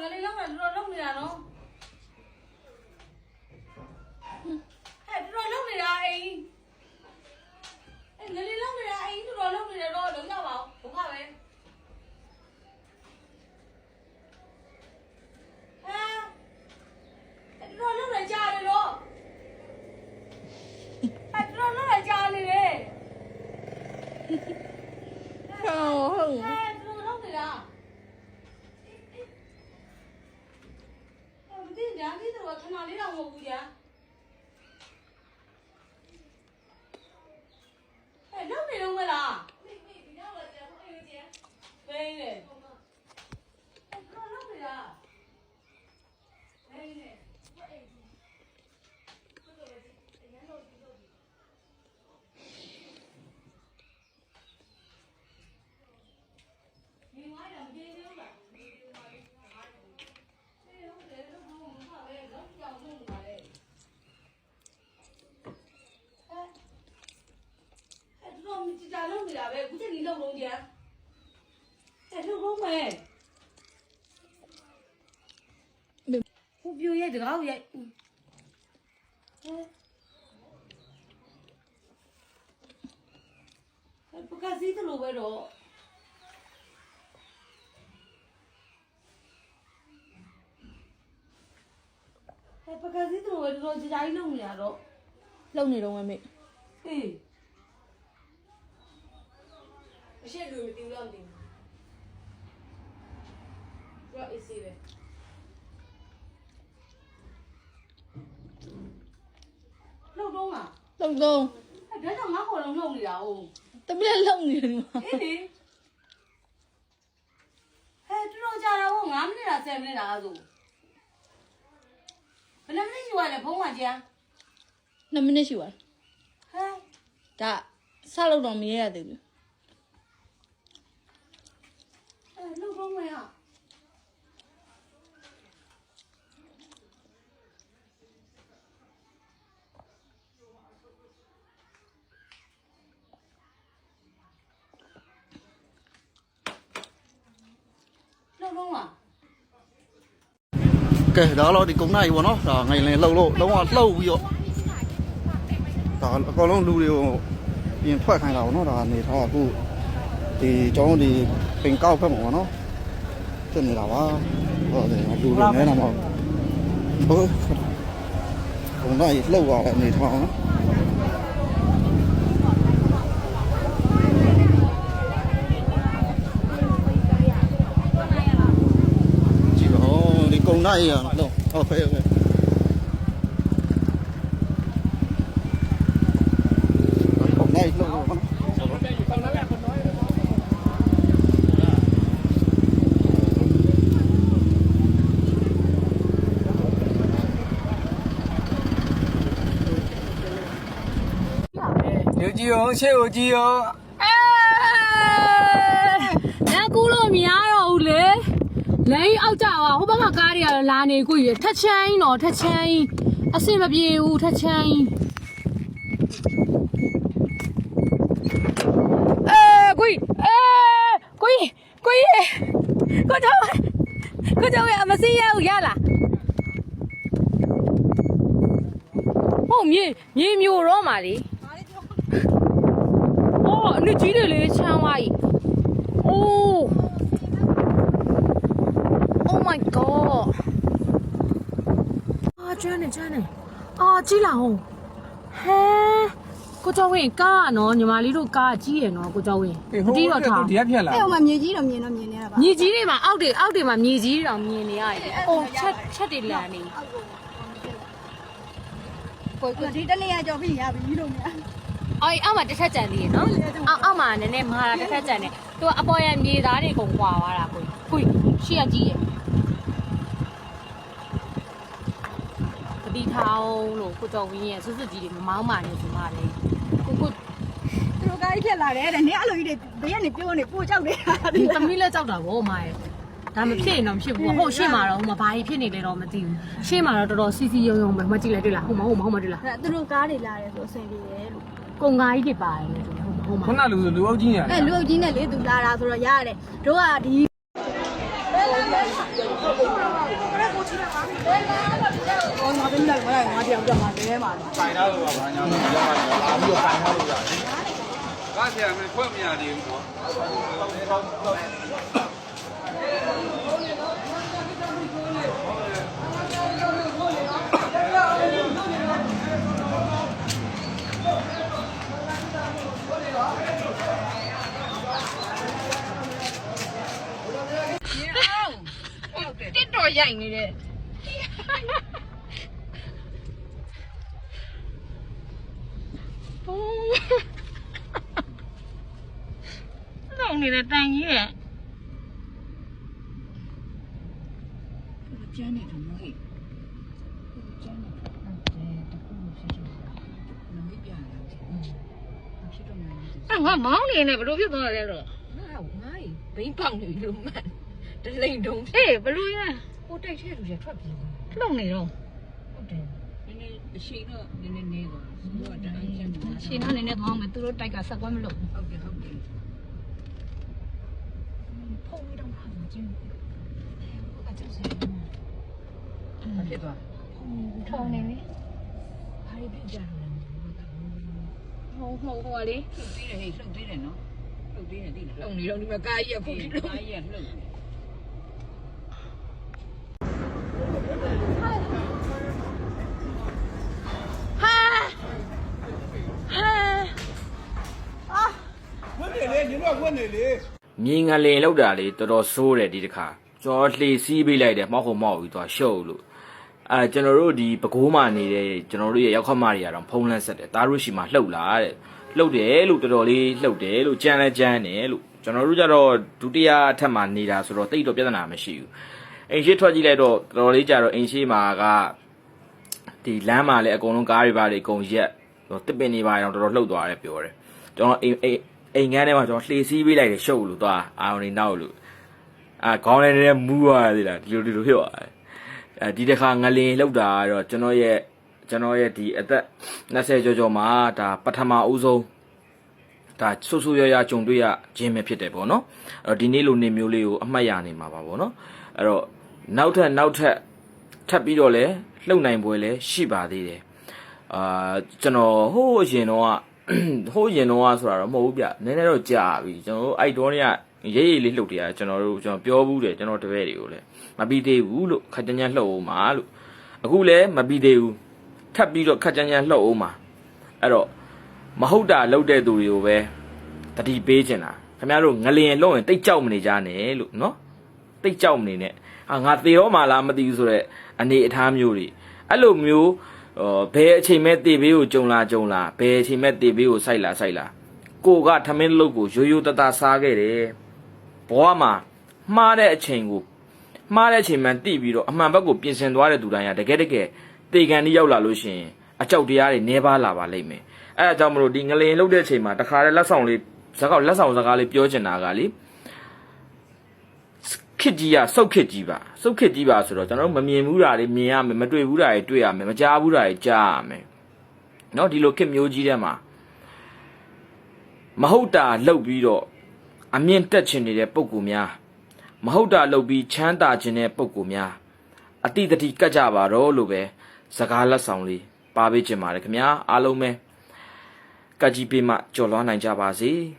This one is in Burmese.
ငလေးလောက်တာတော်တော်လောက်နေတာနော်ဟဲ့တော်တော်လောက်နေတာအိမ်အဲငလေးလောက်နေတာအိမ်တော်တော်လောက်နေတယ်တော့လုံးရပါဘူးဘုခပဲဟဲ့အဲ့တော်တော်လောက်နေကြတယ်တော့အဲ့တော်တော်လောက်နေကြနေတယ် ဟောဟုတ် ဟဲ့တော်တော်လောက်နေတာ အဲ့ဒီညာဒီတော့ခဏလေးတော့မ တာပဲအခုချက်ကြီးလုံလုံးကြံအဲ့လုံလုံးမယ်ဟိုပြိုရဲ့တကားကိုရိုက်ဟဲ့ပကစီးတယ်လို့ပဲတော့ပကစီးတယ်လို့ပဲတော့ကြိုင်းလုံးနေရတော့လုံနေတော့မမေ့အေး ရှိလူမသိဘူးလားမသိဘူးရောအေးစေးပဲလှုပ်တော့မှာလုံတော့အဲဒါကြောင့်ငါခေါ်လုံးလှုပ်နေတာ哦တမီးလည်းလုံနေတယ်ဒီမှာအေးလေဟဲ့တော်တော်ကြာတာဟုတ်9မိနစ်လား10မိနစ်လားဆိုဘယ်နှမိနစ်ယူရလဲဖုန်းကကြာ2မိနစ်ရှိပါဟဲ့ဒါစလို့တော့မရရသေးဘူး အဲ လှုပ်တော့မယ်ဟာလှုပ်တော့မှာကဲဒါတော့ဒီကုံနိုင်ပေါ့နော်ဒါငိုင်လင်းလှုပ်လို့လုံးဝလှုပ်ပြီးတော့ဒါအကောင်လုံးလူတွေကိုပြင်ထွက်ခိုင်းတာပေါ့နော်ဒါနေထားအခုဒီကျောင်းဒီ ပင်ကောက်ဖက်မှာပေါ့နော်ဖြစ်နေတာပါဟုတ်တယ်လူတွေနဲတာမဟုတ်ဘူးကုံနိုင်လှုပ်သွားတဲ့အနေထားနော်ကြည့်ပါဦးဒီကုံနိုင်ရတော့ဟုတ်ဖဲဖဲကုံနိုင်လှုပ်တော့နော် လူကြည့်အောင်ရှေ့ကိုကြည့်အောင်အဲလက်ကူးလို့မရတော့ဘူးလေလိုင်းအောက်ကြပါဟိုဘက်ကကားတွေကလာနေကိုရထချမ်းတော့ထချမ်းအဆင်မပြေဘူးထချမ်းအဲကိုအဲကိုကိုကိုတော့ကိုတော့မစီရဘူးရလားဟုတ်မြေမြေမျိုးတော့မှာလေ အော်အနစ်ကြီးတွေလေချမ်းသွားကြီး Oh. Oh my god. အာကျွမ်းနေကျွမ်းနေအာကြည့်လာအောင်ဟဲကိုကျော်ဝင်းကားကနော်ညီမလေးတို့ကားကြီးရယ်နော်ကိုကျော်ဝင်းမတီးတော့ထားဒီကဖြတ်လာအဲ့ဟိုမှာမြေကြီးတော့မြင်တော့မြင်နေရတာပါမြေကြီးတွေမှာအောက်တွေအောက်တွေမှာမြေကြီးတွေတောင်မြင်နေရတယ်အိုးချက်ချက်တွေလန်နေကိုကိုဒီတနေ့ကကြော်ပြီးရပြီလို့များ အော်အောက်မှာတစ်ထက်ကြံသေးရနော်အောက်အောက်မှာနည်းနည်းမာတာတစ်ထက်ကြံနေသူကအပေါ်ရမြေသားတွေကုန်ကွာသွားတာကိုကိုရှေ့ကကြီးရယ်ပတိထောင်းလို့ကိုကျော်ဝင်းရဲ့စွတ်စွတ်ကြီးတွေမမောင်းပါနဲ့ဆိုမှလေကိုကိုသူတို့ကားကြီးဖြစ်လာတယ်တဲ့နေအဲ့လိုကြီးတွေဘေးကနေပြောနေပို့ကြောက်နေတာဒီသမီးလက်ကြောက်တာဗောမရဲ့ဒါမဖြစ်ရင်တော့မဖြစ်ဘူးဟုတ်ရှေ့မှာတော့ဟိုမှာဘာကြီးဖြစ်နေလဲတော့မသိဘူးရှေ့မှာတော့တော်တော်စီစီယုံယုံပဲမကြည့်လိုက်တွေ့လားဟိုမှာဟိုမှာဟိုမှာတွေ့လားအဲ့သူတို့ကားတွေလာတယ်ဆိုအဆင်ပြေတယ်လို့ ကုံကားကြီးတွေပါတယ်လို့ဟိုမှာဟိုမှာခုနလူလူအုပ်ကြီးနေအဲ့လူအုပ်ကြီးနဲ့လေသူလာတာဆိုတော့ရတယ်တို့ကဒီအော်ငါပေးလိုက်မလားငါပြောင်းပြမှာလဲမှာဆိုင်သားလို့ပါဘာညာလို့ရပါတယ်လာပြီးတော့ဆိုင်ထားလို့ရတယ်ကားဆရာမဖွင့်မရသေးဘူးနော် တစ်တော်ရိုက်နေတယ်လောင်နေတဲ့တိုင်ကြီးရဲ့ကျန်းနေတယ်နော်ဟဲ့ကျန်းနေတယ်တကူဖြစ်ချင်တာမမေ့ပြရတ ယ်ဖြစ်တော့မှန်းတယ်အဲ့ငါမောင်းနေနေဘလို့ဖြစ်သွားလဲတော့ငါငါဘိန်းပေါက်နေလို့မှန်တလိန်တုံးအေးဘလို့ရဟိုတိုက်ထဲလူတွေထွက်ပြေးလုံနေတော့ဟုတ်တယ်နည်းနည်းအရှိတော့နည်းနည်းနေတော့ဘုရားတန်းကျန်တယ်ရှင်နာနေနေကောင်းမယ်သူတို့တိုက်ကဆက်ကွဲမလို့ဟုတ်တယ်ဟုတ်တယ်ဖုန်းရတော့ဟာကျင်းအကျစေးဘာဖြစ်သွားထောင်းနေလေဘာဖြစ်ကြလဲဟိုဟိုဟိုလေလှုပ်သေးတယ်ဟဲ့လှုပ်သေးတယ်နော်လှုပ်သေးတယ်သိလားလှုပ်နေတော့ဒီမှာကားကြီးကဖုန်းလှုပ်ကားကြီးကလှုပ် မြင်ငလင်လောက်တာလေတော်တော်ဆိုးတယ်ဒီတစ်ခါကျွန်တော်လှေစီးပေးလိုက်တယ်မောက်ခုံမောက်ပြီးသွားရှုပ်လို့အဲကျွန်တော်တို့ဒီပကိုးမှနေတဲ့ကျွန်တော်တို့ရဲ့ရောက်ခမတွေကတော့ဖုံးလန်းဆက်တယ်သားတို့ရှိမှလှုပ်လာတဲ့လှုပ်တယ်လို့တော်တော်လေးလှုပ်တယ်လို့ကြမ်းလဲကြမ်းတယ်လို့ကျွန်တော်တို့ကြတော့ဒုတိယအထက်မှာနေတာဆိုတော့တိတ်တော့ပြဿနာမရှိဘူးအိမ်ရှိထွက်ကြည့်လိုက်တော့တော်တော်လေးကြတော့အိမ်ရှိမှာကဒီလမ်းမှာလည်းအကုန်လုံးကားတွေပါတွေအကုန်ရက်တစ်ပင်နေပါတော့တော်တော်လှုပ်သွားတယ်ပြောတယ်ကျွန်တော်အိမ် အိမ်အိမ်ငန်းထဲမှာကျွန်တော်လှေစီးပေးလိုက်တယ်ရှုပ်လို့သွားအာရုံနေနောက်လို့အာခေါင်းလေးနဲ့မူးသွားသေးလားဒီလိုဒီလိုဖြစ်သွားတယ်အဲဒီတစ်ခါငလင်လောက်တာကတော့ကျွန်တော်ရဲ့ကျွန်တော်ရဲ့ဒီအသက်20ကျော်ကျော်မှာဒါပထမဦးဆုံးဒါဆူဆူရရကြုံတွေ့ရခြင်းပဲဖြစ်တယ်ပေါ့နော်အဲ့တော့ဒီနေ့လိုနေမျိုးလေးကိုအမှတ်ရနေမှာပါပေါ့နော်အဲ့တော့နောက်ထပ်နောက်ထပ်ထပ်ပြီးတော့လဲလှုပ်နိုင်ပွဲလဲရှိပါသေးတယ်အာကျွန်တော်ဟိုးအရင်တော့က ဟိုးရင်တော့ဆိုတာတော့မဟုတ်ဘူးဗျနည်းနည်းတော့ကြာပြီကျွန်တော်တို့အဲ့တော့ကရေးရေးလေးလှုပ်တရားကျွန်တော်တို့ကျွန်တော်ပြောဘူးတယ်ကျွန်တော်တပည့်တွေကိုလည်းမပြီးသေးဘူးလို့ခက်ကြမ်းကြမ်းလှုပ်အောင်ပါလို့အခုလည်းမပြီးသေးဘူးထပ်ပြီးတော့ခက်ကြမ်းကြမ်းလှုပ်အောင်ပါအဲ့တော့မဟုတ်တာလှုပ်တဲ့သူတွေကိုပဲတတိပေးချင်တာခင်ဗျားတို့ငလျင်လှုပ်ရင်တိတ်ကြောက်မနေကြနဲ့လို့နော်တိတ်ကြောက်မနေနဲ့ဟာငါသေတော့မှလားမသိဘူးဆိုတော့အနေအထားမျိုးတွေအဲ့လိုမျိုး ဘယ်အချိန်မဲ့တေဘေးကိုကြုံလာကြုံလာဘယ်အချိန်မဲ့တေဘေးကိုစိုက်လာစိုက်လာကိုကထမင်းလုတ်ကိုရိုးရိုးတသားစားခဲ့တယ်ဘဝမှာမှားတဲ့အချိန်ကိုမှားတဲ့အချိန်မှန်တိပြီးတော့အမှန်ဘက်ကိုပြင်ဆင်သွားတဲ့သူတိုင်းကတကယ်တကယ်တေကန်ကြီးရောက်လာလို့ရှိရင်အကြောက်တရားတွေနှဲပါလာပါလိမ့်မယ်အဲအကြောင်းမလို့ဒီငလင်လုတ်တဲ့အချိန်မှာတခါတည်းလက်ဆောင်လေးဇကောက်လက်ဆောင်စကားလေးပြောချင်တာကလေ ခစ်ကြီးကစုတ်ခစ်ကြီးပါစုတ်ခစ်ကြီးပါဆိုတော့ကျွန်တော်တို့မမြင်ဘူးတာတွေမြင်ရမယ်မတွေ့ဘူးတာတွေတွေ့ရမယ်မကြားဘူးတာတွေကြားရမယ်เนาะဒီလိုခစ်မျိုးကြီးထဲမှာမဟုတ်တာလှုပ်ပြီးတော့ အမြင့်တက်ချင်နေတဲ့ပုံကူများမဟုတ်တာလုပ်ပြီးချမ်းသာခြင်းတဲ့ပုံကူများအတိတတိကတ်ကြပါတော့လို့ပဲစကားလက်ဆောင်လေးပါပေးခြင်းပါတယ်ခင်ဗျာအားလုံးပဲကတ်ကြီးပေးမှကြော်လွှားနိုင်ကြပါစေ။